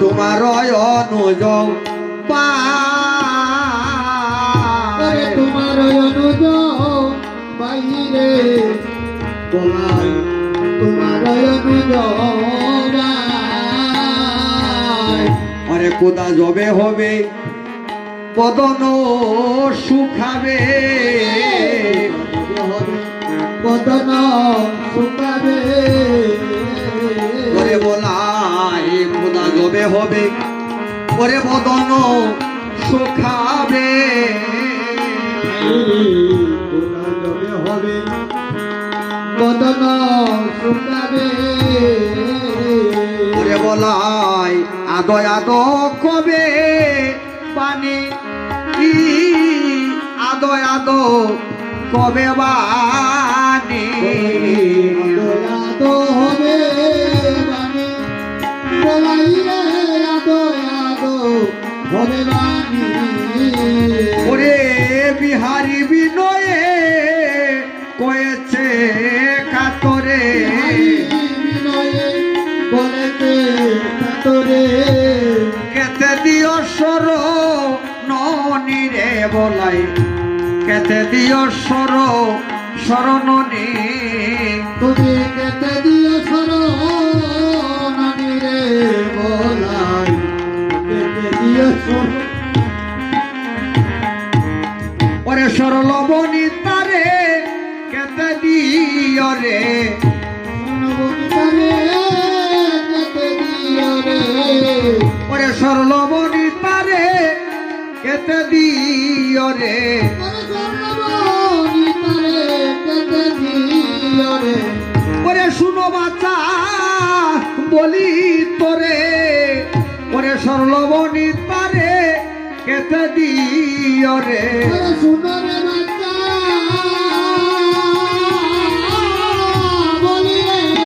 তোমার অনুজ ওরে তোমার অনুজ বাইরে বলাই তোমার অনুজ। আরে কোদা জবে হবে? বদন সুখাবে বদন শুকাবে। হবে, ওরে বদন সুখাবে হবে বদন শুকাবে। ওরে বলাই আদো আদো কবে পানি? ই আদো আদো কবে বানি ওরে বিহারি বিনয়ে কয়েছে কাতরে। কেতে দিও সর ননি রে বলাই। কেতে দিও সর শরণনি তুমি সরলবনি তারে কেতে দিও রে। ওরে তারে কেতে দিও রে। ওরে শুনো বাচ্চা, বলি তোরে। ওরে সরলবনি তারে কেতে দিও রে। সুন্দর